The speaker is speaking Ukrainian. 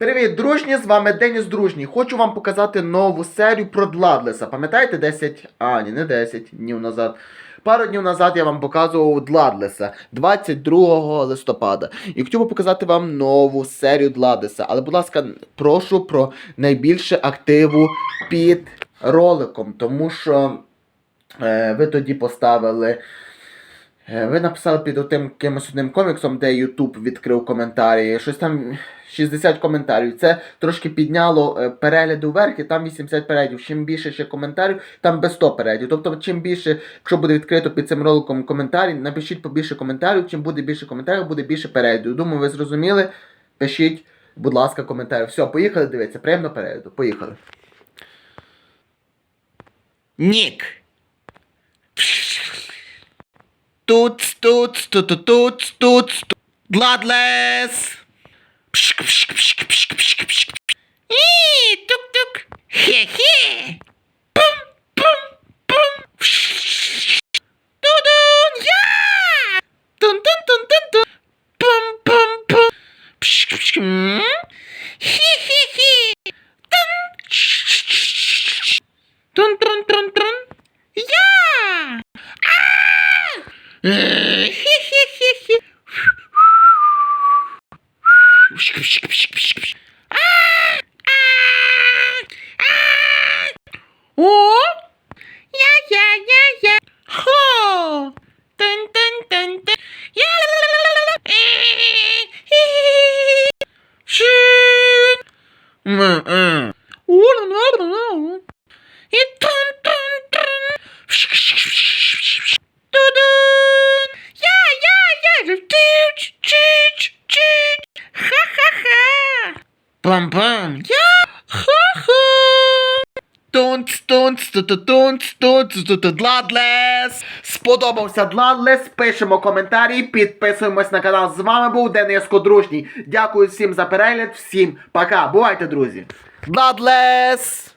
Привіт, дружні! З вами Деніс Дружній. Хочу вам показати нову серію про Дладлеса. Пам'ятаєте 10. А, ні, не 10 днів назад. Пару днів назад я вам показував Дладлеса 22 листопада. І хотів би показати вам нову серію Дладлеса. Але, будь ласка, прошу про найбільше активу під роликом, тому що е, ви тоді поставили. Е, Ви написали під отим якимось одним коміксом, де YouTube відкрив коментарі. Щось там 60 коментарів. Це трошки підняло е, перегляди вверх, і там 80 переглядів. Чим більше ще коментарів, там без 100 переглядів. Тобто, чим більше, якщо буде відкрито під цим роликом коментарі, напишіть побільше коментарів. Чим буде більше коментарів, буде більше переглядів. Думаю, ви зрозуміли. Пишіть, будь ласка, коментарі. Все, поїхали дивитися. Приємно перегляду. Поїхали. Нік. Tuts tuts tutu tuts tuts Bloodless. Pışk pışk pışk pışk pışk pışk. Hii, tuk tuk. He he. Pum pum pum. Dudun ya. Dun dun dun dun dun. Pum pum pum. Pışk pışk. Hi hmm. hi hi. Dun. Dun dun. O ya ya ya ya. Ho. Dın dın dın dın ya şun mı? Oğlum ne oldu lan? E, Чич, чич. Ха-ха-ха. Пам-пам. Я. Ха-ха. Тунц, тунц, тунц, тунц, тунц, Дладлес! Сподобався Дладлес? Пишемо коментарі, підписуємось на канал. З вами був Дениско Дружній. Дякую всім за перегляд, всім пока. Бувайте, друзі. Дладлес!